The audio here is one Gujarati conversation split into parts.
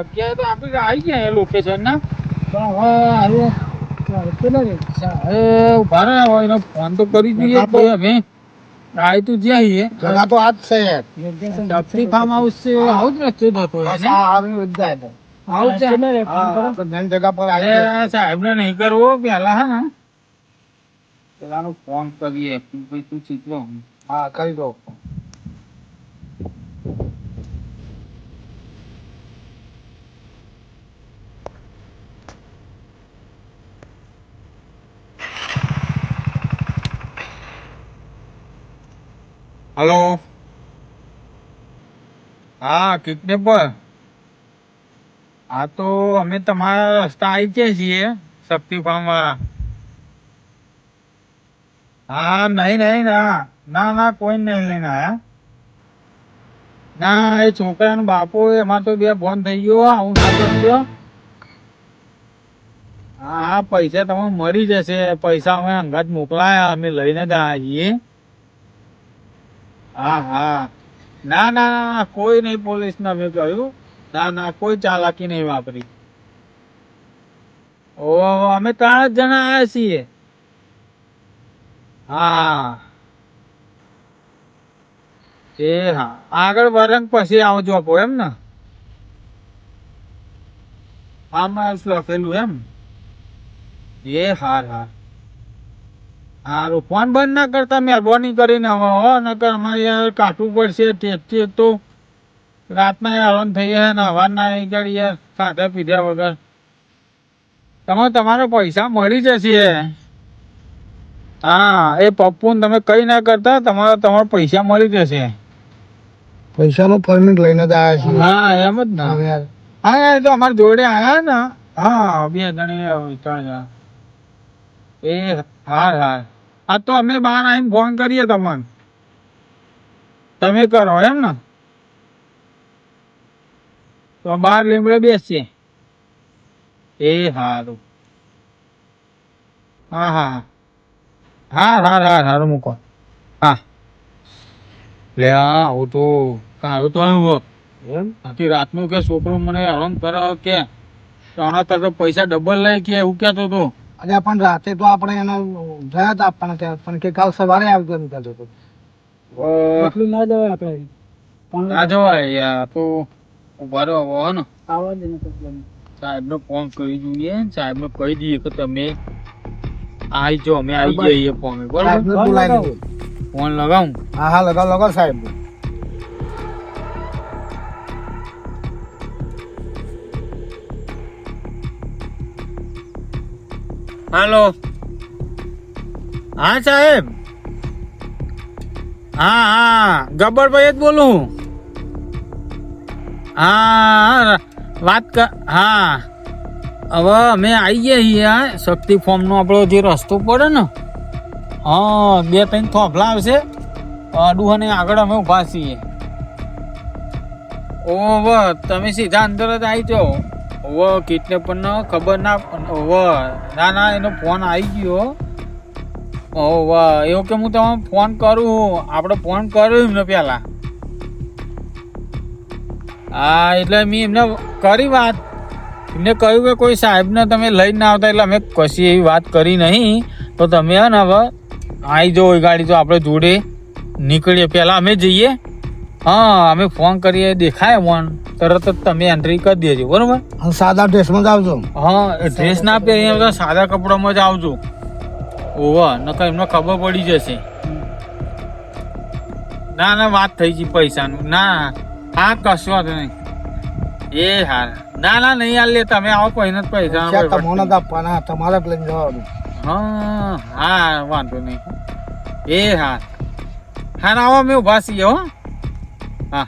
જગ્યાએ તો આપણે આવી ગયા એ લોકેશન ના. પણ હવે હારું કેટલા હવે ઊભા રહ્યા હોય એનો ફોન તો કરી દઈએ તો અમે. આવી તો જ્યાં છીએ જગા તો આ છે. ડબથી ફાર્મ હાઉસ છે આવું જ રસ્તો થતો હોય બસ ને. આ આવી બધા છે. આવું છે હા, મેન જગા પર આવી અરે સાહેબ ને નહીં કરવો પેલા હે ને. પેલાનો ફોન કરીએ. તું ચીતરો હા કરી દો. હલો હા કિડનેપર હા તો અમે તમારા રસ્તા આવી ગયા છીએ, શક્તિ ફાર્મવાળા હા, નહીં નહીં, ના. ના ના, કોઈ નહીં લઈને આવ્યા ના, એ છોકરાનો બાપો, એમાં તો બે ફોન થઈ ગયો, હું કરજો હા પૈસા તમને મળી જશે. પૈસા અમે અંગાત મોકલાયા, અમે લઈને જ આવીએ હા હા. ના ના ના કોઈ નહીં પોલીસ ના મેં કહ્યું. ના ના, કોઈ ચાલાકી નહીં વાપરી. ઓ, અમે ત્રણ જ જણા આવ્યા છીએ. હા એ, હા. આગળ વરંગ પછી આવજો આપો, એમ ને? આમાં લખેલું એમ? એ, હાર હાર. હારું ફોન બંધ ના કરતા મહેરબાની કરીને હવે હો નકર અમારે યાર કાઢવું પડશે ટેસ્ટી તો. રાતના હેરાન થઈ જાય ને હવારના એ ગયા યાર ખાધા પીધા વગર. તમે તમારે પૈસા મળી જશે. હા એ પપ્પુને તમે કઈ ના કરતા તમારે તમારા પૈસા મળી જશે. પૈસાનું પરમિટ લઈને જ આવ્યા છીએ. હા એમ જ ને. યાર, હા એ તો અમારી જોડે આવ્યા ને. હા બે જણી ત્રણ જણા. એ હા હા. હા તો અમે બહાર આવીને ફોન કરીએ તમને. તમે કરો એમ ને? તો બહાર લીમડે બેસીએ. એ સારું હા હા હા. હા હા હારું મૂકો. હા. લે હા આવું તો સારું તો એમ? આખી રાતનું કે છોકરો મને હેરાન કરે કે? આના તરફ પૈસા ડબલ લઈ કે એવું કહેતો હતો અરે પણ રાતે તો આપણે એને ગયા હતા આપવાના ત્યાં પણ કે કાલ સવારે આવજો એમ કહેતો હતો. એટલું ના જવાય આપણે. આ જવાય યાર તો ઊભા રહો હો ને. આવવા દે ને સાહેબને ફોન કહી જોઈએ સાહેબને કહી દઈએ કે તમે આવી જાઓ અમે આવી જઈએ ફોન બરાબર? ફોન લગાવું. હા હા લગાવ લગાવ સાહેબ હાલો. હા, સાહેબ. હા હા. ગબ્બરભાઈ જ બોલું. હા વાત કર હા. હવે અમે આવી ગયા છીએ શક્તિ ફોર્મનો આપણો જે રસ્તો પડે ને. હા, બે, ત્રણ થોભલા આવશે. ડુહાને આગળ અમે ઊભા છીએ. ઓ તમે સીધા અંદર જ આવી જાઓ. ઓવ કિડનેપર ને, ખબર ના ઓવ, ના ના, એનો ફોન આવી ગયો. ઓવ, એવું કે હું તમને ફોન કરું આપણે ફોન કર્યો એમને પહેલા હા, એટલે મેં એમને કરી વાત. એમને કહ્યું કે કોઈ સાહેબને તમે લઈને ના આવતા, એટલે અમે કશી એવી વાત કરી નહીં. તો તમે હે હવે આવી જાઓ એ ગાડી તો આપણે જોડે નીકળીએ. પહેલાં અમે જઈએ. હા અમે ફોન કરીએ દેખાય ફોન તરત જ તમે એન્ટ્રી કરી દેજો બરોબર? અને સાદા ડ્રેસમાં જ આવજો. હા ડ્રેસ ના પહેરીને બધા સાદા કપડામાં જ આવજો. ઓવા નકર એમને ખબર પડી જશે. ના ના વાત થઈ ગઈ પૈસાનું. ના હા કશો વાંધો નહીં. એ હાર ના ના નહીં હાલ લે તમે આવો પહેલા જ પૈસા તમને જ આપવાના તમારે જ લઈને જવાનું. હા હા વાંધો નહીં. એ હા હા ના આવો અમે ઊભા છીએ હો. હા.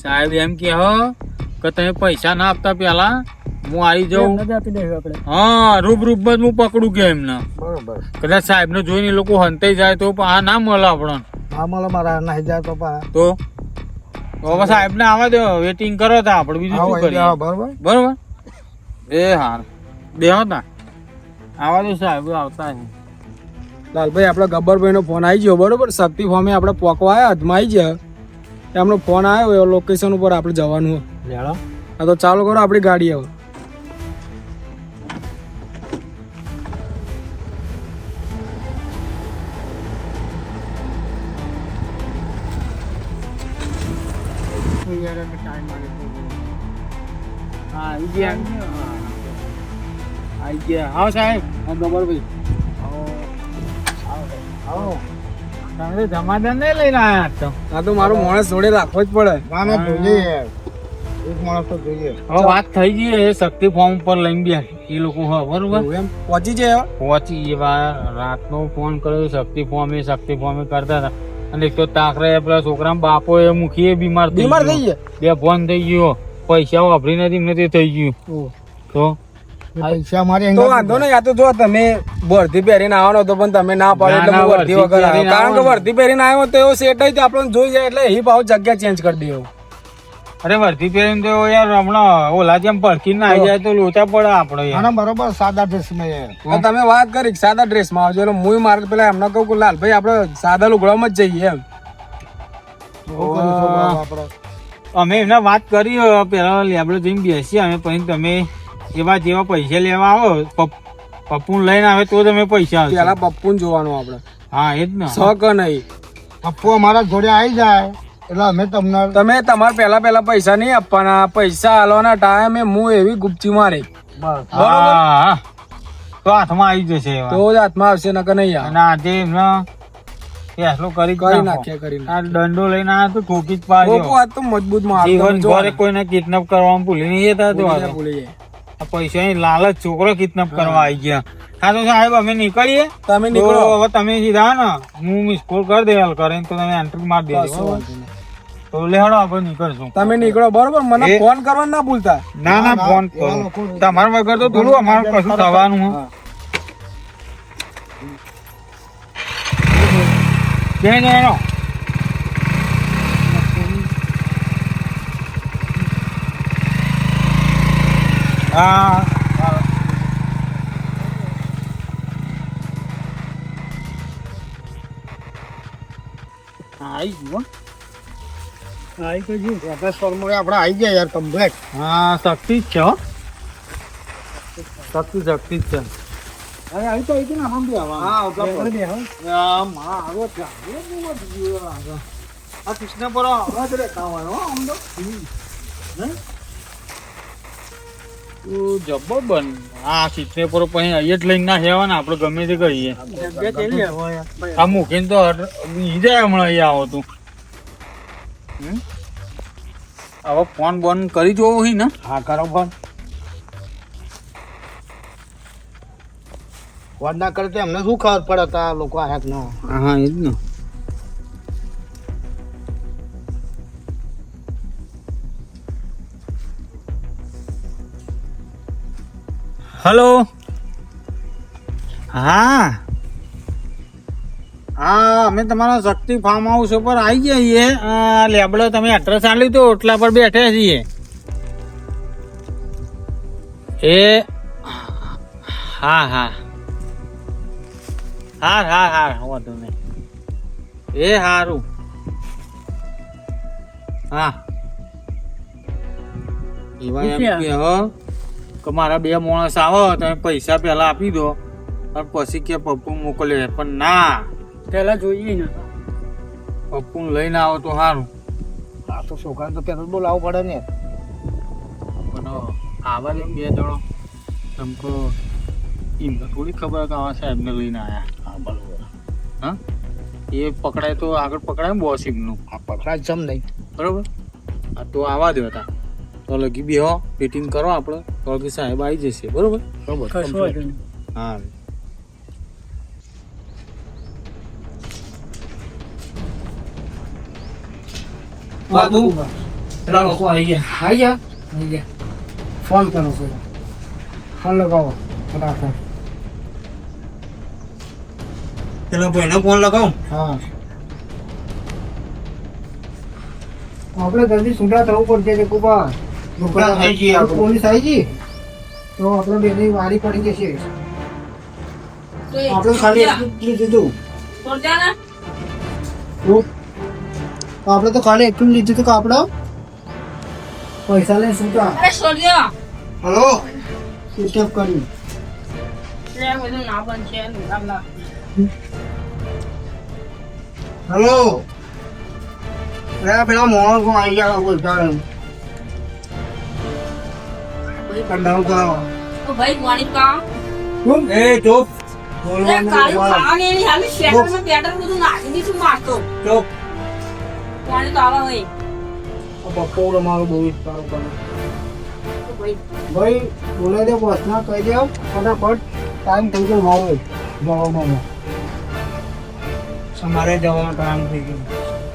સાહેબ એમ કે હો કે તમે પૈસા ના આપતા પેલા હું આવી જાઉં. હા રૂપમાં જ હું પકડું કે એમને. બરોબર. કદાચ સાહેબ ને જોઈને લોકો હંતાઈ જાય તો આ ના મળે આપણને. ના મળે મારા ના જાય તો તો? હવે સાહેબ ને આવા દો વેટિંગ કરો તા આપણે બીજું શું કરીએ? બરોબર? બરોબર? એ હાર. દેહો તા. આવા દો સાહેબ આવતા છે લાલભાઈ આપણે ગબ્બરભાઈનો ફોન આવી ગયો બરોબર? શક્તિ ફોર્મે આપણે પોકવા આવ્યા હાથમાં આવી ગયા. એમનો ફોન આવ્યો એ લોકેશન ઉપર આપણે જવાનું હોય. હા તો ચાલુ કરો આપણી ગાડી આવો હા. આવી ગયા. આવો સાહેબ. હા ગબર ભાઈ તમે જમાદાર નહીં લઈને આવ્યા તો આ તો મારો માણસ જોડે રાખવો જ પડે. ના, ના, જોઈએ. એક માણસ તો જોઈએ. હવે વાત થઈ ગઈ એ શક્તિ ફોર્મ ઉપર લઈને બેઠ એ લોકો હા બરોબર? એમ? પહોંચી જાય પહોંચી એવા રાતનો ફોન કર્યો શક્તિ ફોર્મ એ શક્તિ ફોર્મ એ કરતા હતા. અને એક તો તાકરે પેલા છોકરા બાપો એ મુખી બીમાર થઈ બીમાર ગયો. થઈ ગયા? બે ફોન થઈ ગયો. પૈસા વાપરી નથી નથી થઈ ગયું. તો? પૈસા મારે તો વાંધો નહીં આ તો જો તમે વર્ધી પહેરીને આવવાનો પણ તમે ના પાડો એટલે ના, હું ના, વર્ધી વર્ધી વગર આવ્યો. કારણ કે વર્ધી પહેરીને આવ્યો તો એવો સેટ જ આપણને જોઈ જાય એટલે એ ભાવ જગ્યા ચેન્જ કરી દેવો અરે વર્ધી પહેરીને તો યાર હમણાં ઓલા જેમ પડકી ના આવી જાય તો લોચા પડે આપડે યાર. બરોબર સાદા ડ્રેસમાં તમે વાત કરી સાદા ડ્રેસમાં આવજો એટલે હું મારે પેલા એમને કહું કે લાલભાઈ આપણે સાદા લુગડામાં જ જઈએ એમ. અમે એમને વાત કરી પેલા લેબડો જઈને બેસી અમે પછી તમે એવા જેવા પૈસા લેવા આવો પપ- પપ્પુને લઈને આવે તો તમે પૈસા પેલા પપ્પુ જોવાનું આપણે. હા એ જ ને. શક નહીં? પપ્પુ અમારા જોડે આવી જાય એટલે અમે તમને તમે તમારે પહેલા પહેલા પૈસા નહીં આપવાના. પૈસા આલવાના ટાઈમે હું એવી ગુપચી મારી. હા હા. તો હાથમાં આવી જશે તો જ હાથમાં આવશે નકર નહીં આવે. અને આજે ફેસલો કરી કરી નાખે. કરી આ દંડો લઈને આ તો ઠોકી જ પાડ્યો. આ તો મજબૂત માર જીવન કોઈને કિડનેપ કરવા ભૂલી નહીં જતા તો. ભૂલી જાય આ પૈસાની લાલચ છોકરો કિડનેપ કરવા આવી ગયા. હા તો સાહેબ અમે નીકળીએ. તમે નીકળો. હવે તમે સીધા ને હું મિસ કોલ કરી દેવાલ કરીને તો તમે એન્ટ્રી મારી દેજો. તો લેહડો આપણે નીકળશું. તમે નીકળો બરોબર? મને ફોન કરવાનું ના ભૂલતા. ના ના ફોન કરો. તમારા વગર તો થોડું અમારે કશું થવાનું હે. નહીં જય હા હા. હા, આઈ ગયું હો. એડ્રેસ આપણે આવી ગયા યાર કમ્પ્લેટ હા શક્તિ જ છે હો શક્તિ શક્તિ જ છે અરે આવી તો આવી હતી ને આમ બી આવા હા, બે બે હો. છે. બહુ જ આ કૃષ્ણપુરો આવા જ રહેતા હોય હો આમ તો. હે? તું જબ્બર બન. આ સિત્તેપુરો પછી અહીંયા જ લઈને ના ને આપણે ગમે તે કરીએ આ મૂકીને તો ઈ જાય હમણાં અહીંયા આવો તું? હવે ફોન બોન કરી જોવો હી ને. હા કરો ફોન. ફોન ના કરે તો એમને શું ખબર પડે આ લોકો આયા નો ના હા એ જ ને. હલો. હા. હા અમે તમારા શક્તિ ફાર્મ હાઉસ ઉપર આવી ગયા છીએ. લેબડો તમે એડ્રેસ આપ્યું તો ઓટલા પર બેઠા છીએ. એ હા હા. હાર હાર હાર વાંધો નહીં. એ સારું હા. એવા એમ કે હો. કે મારા બે માણસ આવો તમે પૈસા પહેલા આપી દો. અને પછી કે પપ્પુ મોકલે. પણ ના. પહેલા જોઈએ ને. પપ્પુ લઈને આવો તો સારું આ તો છોકરાને તો પેલું બોલાવવું પડે ને. પણ આવા દે બે જણો. તમકો એમને થોડી ખબર કે આવા સાહેબને લઈને આવ્યા હા બરોબર. હા? એ પકડાય તો આગળ પકડાય બોસ એમનું. આ પકડા જમ નહીં. બરોબર? આ તો આવા જ હતા. તો લગી બે ફિટિંગ કરો આપણે તો લગી સાહેબ આવી જશે બરોબર. હા. બાબુ પેલા લોકો આવી ગયા. આવી ગયા? આવી ગયા. ફોન કરો છો. ફોન લગાવો ફટાફટ. પેલા ભાઈનો ફોન લગાવો. હા. આપણે જલ્દી છૂટા થવું પડશે કુબા પોલીસ આવી ગઈ? તો આપણે બેની વારી પડી જશે. આપણે ખાલી એટલું લીધું. હતું. આપણે તો ખાલી એટલું લીધું હતું કે આપણે પૈસા લઈ છૂટા હલો? સ્વિચ કરી. લે બધું ના બનશે નિરામના હલો? પેલા મોહન આવી ગયા બોલતા કંડાવ કરો તો ભાઈ પાણી કા એ ચૂપ. લે કાળી એની હાલી શેટરમાં બેટર બધું નાખી દીધું મારતો ચૂપ. પાણી તો આવા હોય બપોર મારું બહુ સારું કરે ભાઈ ભાઈ બોલે દે બસમાં કહી દે ફટાફટ. ટાઈમ થઈ ગયો મારો. જવાનો જવાનો ટાઈમ થઈ ગયો.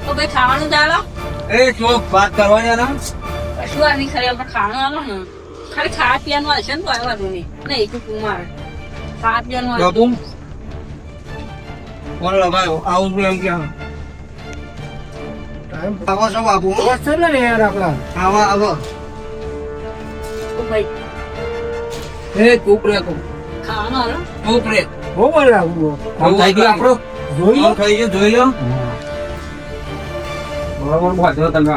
તો ભાઈ ખાવાનું ચાલો એ ચોક વાત કરવા ને કશું આ નહીં ખરી આપણે ખાવાનું આલો ને. ખાલી ખાવા પીવાનું હશે ને તો આવ્યા નહીં. નહીં તો કુમાર ખાવા પીવાનું બાપુ? કોણ લગાયો. આવું છું એમ ક્યાં આવો છો બાપુ? બસ ને યાર આપણા. આવા આવો. ભાઈ. એ ચૂપ રે તું. ખાવાનું ચૂપ રે. બહુ આપણું જોઈ લો. ખાઈ ગયો જોઈ લો. બરોબર બાંધો તમે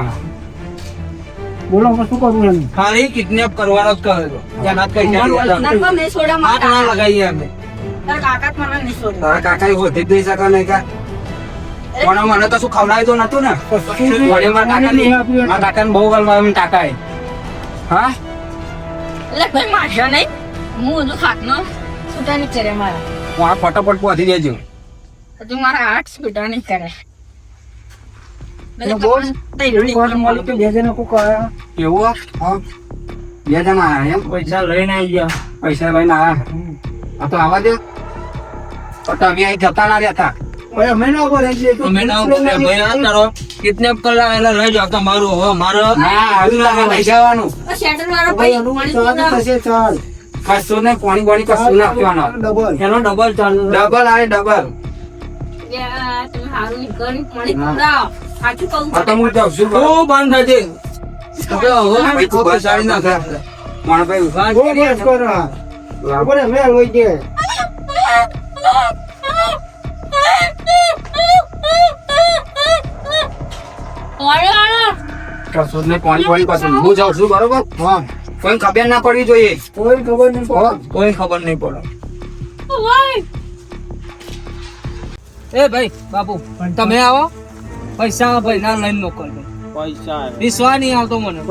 બોલો શું કરવું એમ? ખાલી કિડનેપ કરવાનો જ કહે તો એના જ પૈસા લેતા. નરકો નહીં છોડ્યા હાથ ના લગાઈએ અમે. તારા કાકા મને નહીં છોડ્યા તારા કાકા એ હોતી જ નહીં નહીં કા. પણ મને તો શું ખવડાવ્યું તો નતું ને? વળી મારા કાકાની મારા કાકાને બહુ ગલવા એમ કાકાએ હા? એટલે ભાઈ મારશો નહીં. હું બધું ખાતનો છૂટા નહીં કરે મારા. હું આ ફટાફટ પહોંચી દેજો હજુ મારા આઠ છૂટા નહીં કરે પૈસા લઈને આવી ગયા. પૈસા લઈને આયા? તો આવા દે. તમે અહીં જતા ના રહેતા. કિડનેપ કરવા એટલે લઈ જાવ તમારું હવે મારો ના લઈ જવાનું. પાણી કશું નહીં પાણી પાણી કશું નાખવાનો. ડબલ એનો ડબલ ડબલ આવે ડબલ પાણી હું જાઉં છું. બરાબર, પાણી હું જાઉં છું કોઈ ખબર ના પડવી જોઈએ કોઈ ખબર નહીં. કોઈ ખબર નહીં પડે એ ભાઈ બાપુ તમે આવો. પૈસા ભાઈ ના લઈને મોકલજો. પૈસા. વિશ્વા નહીં આવતો મને.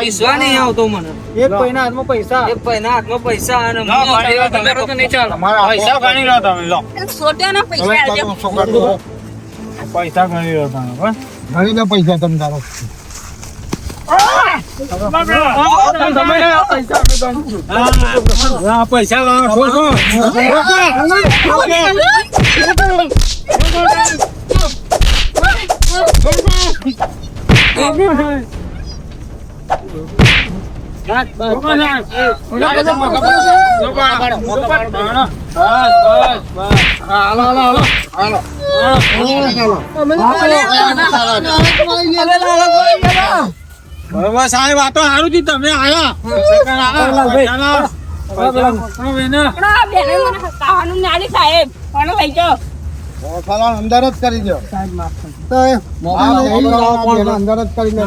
વિશ્વા નહીં આવતો. મને. એક પૈના હાથમાં પૈસા. એક પૈના હાથમાં પૈસા અને મને તમે કહો તો નહીં ચાલે. પૈસા ગણી લો તમે લો. સોટ્યાના પૈસા. પૈસા ગણી લો તમે બસ. ઘણી પૈસા તમે તારો. પૈસા ગણો છો, છો. બરોબર સાહેબ આ તો સારું થયું તમે આયા. ના અંદર જ કરી દો. તો અંદર જ કરી દો.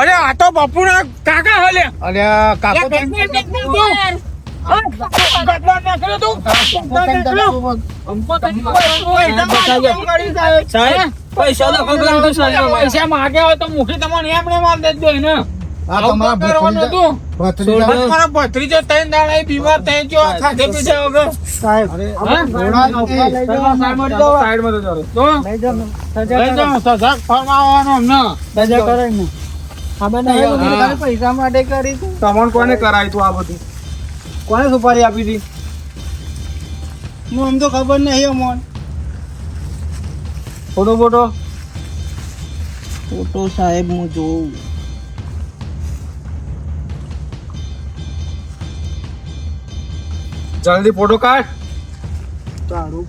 અરે આ તો બપુના કાકા હલે. અરે કાકો બે, બે, તો પૈસા લખો તો સાહેબ પૈસા માગ્યા હોય તો મુખી તમને એમને માલ દેજો એને. આ તમારા ભત્રીજો હતું. ભત્રીજો તમારા ભત્રીજો ત્રણ દાડા બીમાર થઈ ગયો આ ખાધે પીધે વગર. સાહેબ ઘોડા માં તો. તો? લઈ જાઓ, સજાગ ફરમાવવાનો અમને. હા. પૈસા માટે કરી તમને કોને કરાય તું આ બધું? કોને સુપારી આપી હતી? હું આમ તો ખબર નહીં અમોન. Photo photo. ફોટો સાહેબ હું જોઉં. જલ્દી ફોટો કાઢ. તારું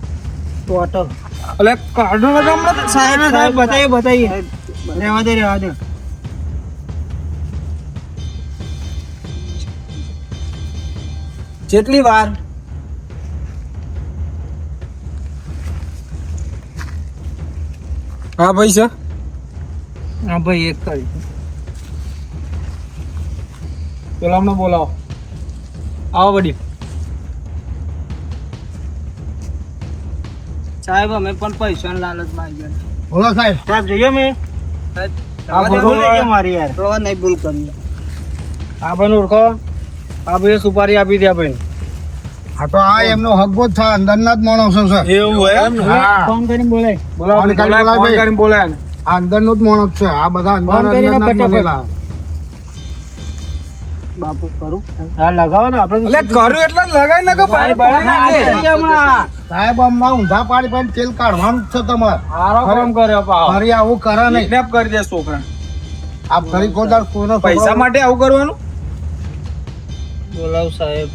તો અટલ એટલે કાઢો ને હમણાં. સાહેબ સાહેબ બતાવીએ બતાવીએ રહેવા દે રહેવા દે. જેટલી વાર હા ભાઈ છે? હા ભાઈ એક તારીખ. પેલા અમને બોલાવો. આવો વડી સાહેબ અમે પણ પૈસા લાલચમાં આવી ગયા. બોલો સાહેબ. સાહેબ જઈએ મેં મારી યાર. નહીં ભૂલ કરી. આ ભાઈ ઓળખો. આ ભાઈ સુપારી આપી દે ભાઈ તો આ એમનો હગો જ છે અંદરના જ માણસો છે. એવું હોય એમ? ફોન કરીને બોલાય. બોલાવો ફોન કરીને બોલાય આ અંદરનો જ માણસ છે આ બધા અંદર અંદરના. બાપુ કરું? હા લગાવો ને આપણે એટલે કરું એટલે લગાઈ નાખો પાણી પાણી સાહેબ આમાં ઊંધા પાડી પાડી તેલ કાઢવાનું છે તમારે. હારો કામ કર્યો પાવ ફરી આવું કરે નહીં. સ્નેપ કરી દે છોકરા આપ ફરી કોદાર કોનો પૈસા માટે આવું કરવાનું? બોલાવ સાહેબ.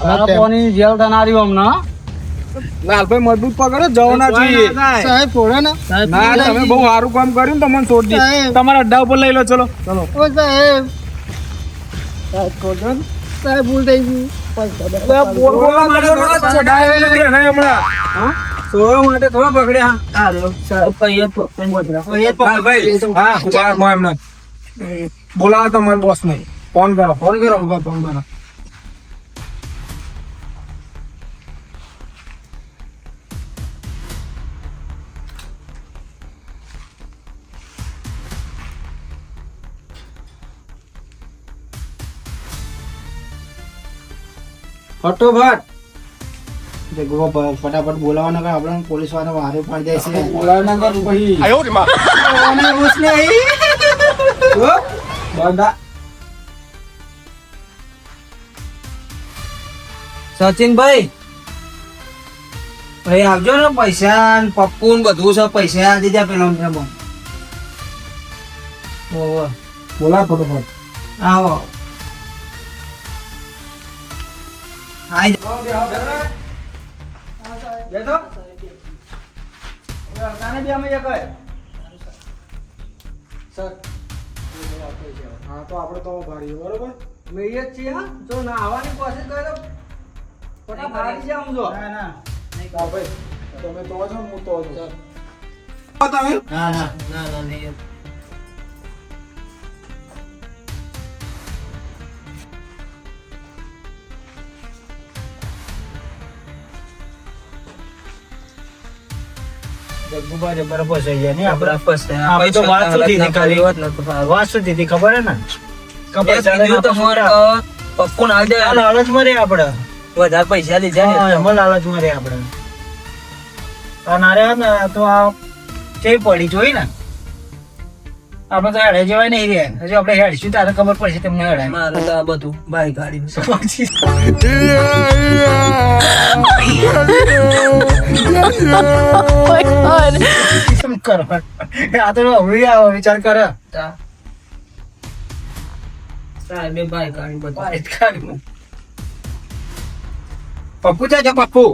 કોની જેલ થનારી હમણાં લાલભાઈ મજબૂત પકડો જવો ના જોઈએ સાહેબ છોડે ને. ના તમે બહુ સારું કામ કર્યું ને તમને છોડી તમારા અડ્ડા ઉપર લઈ લો ચલો. ચલો. ઓ સાહેબ. સાહેબ છોડો. સાહેબ ભૂલ થઈ ગઈ. સોળો માટે થોડા પકડ્યા બોલાવો તમારે બોસ ને ફોન કરો ફોન કરો ફોન કરો. ફટોફટ. ફટાફટ બોલાવાનો કે આપણે પોલીસવાળા વારે પડી જાય છે. બોલાવ ના કરું પછી બધા સચિનભાઈ. ભાઈ આવજો ને પૈસા ને પપ્પુ ને બધું છે. પૈસા દીધા પેલા અમને બોલ ઓહો બોલા ફટોફટ. આવો. આઈ હા તો આપણે તો ભારી બરોબર? લઈએ જ છીએ હા. જો ના આવવાની કોશિશ કરે તો પટા ભારી છે આમ સમજો ના ના. નહીં ભાઈ તમે તો છો હું તો છું. તમે ના ના ના ના નહીં. જગ્ગુભાઈ બરફો થઈ યાર નહીં પાસે આપણે તો વાત સુધી નીકળી વાત ખાલી? વાત સુધી દીધી ખબર હે ને? પપ્પુ ના દે. આ લાલચમાં રે આપણે. વધારે પૈસા લીધા હા, ને લાલચ લાલચમાં રે આપણે. આ ના ને તો આ કેવી પડી જોઈ ને. આપણે તો હેડે જવાય નહીં રે. હજુ આપણે હેડશું તારે ખબર પડશે તમને હેડે. મારે તો આ બધું બાઈક ગાડી આ તો હવે આવો વિચાર કરે. પપ્પુ છે પપ્પુ?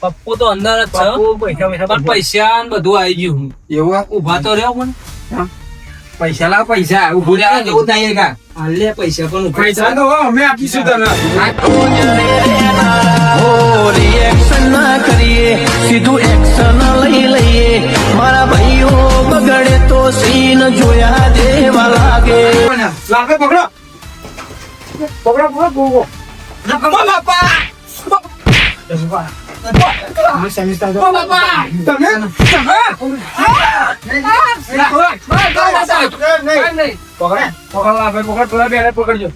પપ્પુ તો અંદર જ છે. પૈસા પૈસા પૈસા ને બધું આવી ગયું. એવું? ઊભા તો રહ્યો પણ. પૈસા લાવ પૈસા ઉભું રહ્યા જેવું થાય કા હાલે પૈસા પણ ઊભા પૈસા તો અમે આપીશું તને. રિએક્શન ના કરીએ સીધું એક્શન લઈ લઈએ. મારા ભાઈઓ બગડે તો સીન જોયા દેવા લાગે. લાગે પકડો. પકડો પકડો પકડો. બાપા! હું સમજતા હતો. ઓ બાપા તમે તમે પકડ પકડ લાગે પકડ પેલા બેને પકડજો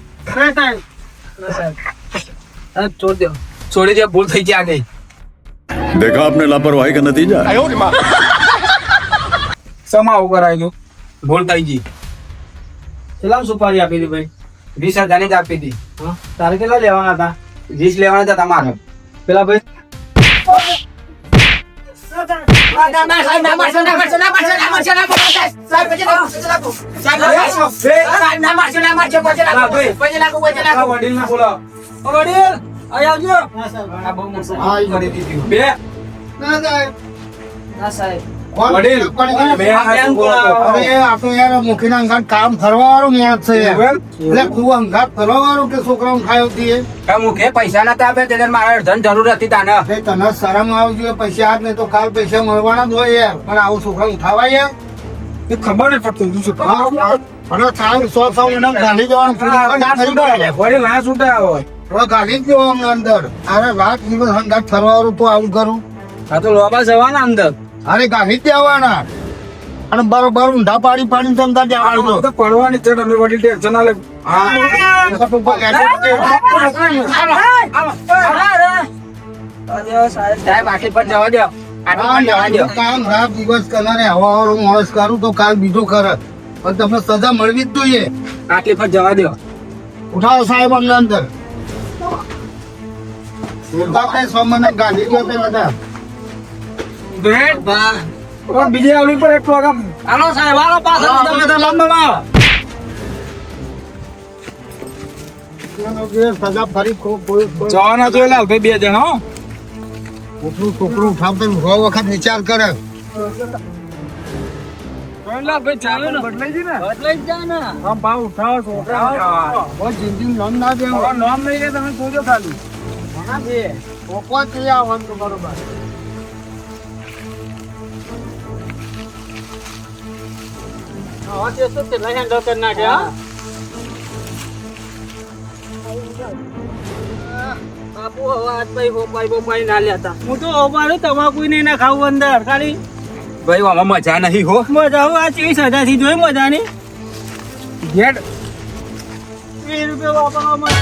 છોડ દો છોડી દે ભૂલ થઈ ગયા ગઈ देखा आपने लापरवाही का नतीजा है સમા આવું કરાયેલું ભૂલ થઈ ગઈ કેટલા સુપારી આપી હતી ભાઈ વીસ હજાર ની જ આપી હતી હા? તારે કેટલા લેવાના હતા વીસ લેવાના હતા તમારે પેલા ભાઈ ના સાહેબ. ના સાહેબ વડીલ. અંગાત કામ કરવા વાળું મેચ છે એટલે તું અંગાત કરવા વાળું કે છોકરાઓને ખાયો હતી મુખે પૈસા નતા આપે તેને મારે અડધન જરૂર હતી તાને. તને શરમ આવવી જોઈએ પૈસા આજ નહીં તો કાલ પૈસા મળવાના જ હોય યાર. પણ આવું છોકરા ઉઠાવાય યાર. એ ખબર નહીં પડતી તું. હા, અને સો ગાલી જવાનું. વડીલ ના છૂટા હોય. ગાલી જ દેવો અંદર. અરે રાત દિવસ અંગાત ફરવા વાળું તો આવું કરું. આ તો લોબા જવાના અંદર. અરે ગાલી જ દેવાના અને બરોબર ઊંધા પાડી પાડી તમ અંગાત જવાનું આ તો પડવાની છે તમે વડી ટેન્શન ના લે. સાહેબ આટલી પર જવા દો આટલી પર જવા દો કામ રાત દિવસ કરનારે હવા વાળું કરું તો કાલ બીજો કરે. પણ તમને સજા મળવી જ જોઈએ. આટલી પર જવા દો. ઉઠાવો સાહેબ અંદર. સોમવારના ગાંધી ગયો તે બધા બીજે આવડી પર એક પ્રોગ્રામ. હાલો સાહેબ હાલો પાછળ તમે તો લંબામાં બે જણા છોકરું છોકરું ઉઠાવતા સો વખત વિચાર કરે. નામ નહીં તમે જોજો ખાલી. બદલાઈ પોપવા જ નહીં આવવાનું તો બરોબર બાપુ હવે ભાઈ બોપાઈ બોપાઈ ના લેતા હું તો અમારું તમાકુ નહીં ના ખાવું અંદર ખાલી. ભાઈ આમાં મજા નહીં હો. મજા હો આ ચીવી સજા થી જોઈ મજાની? ગેટ વીસ રૂપિયા વાપરવામાં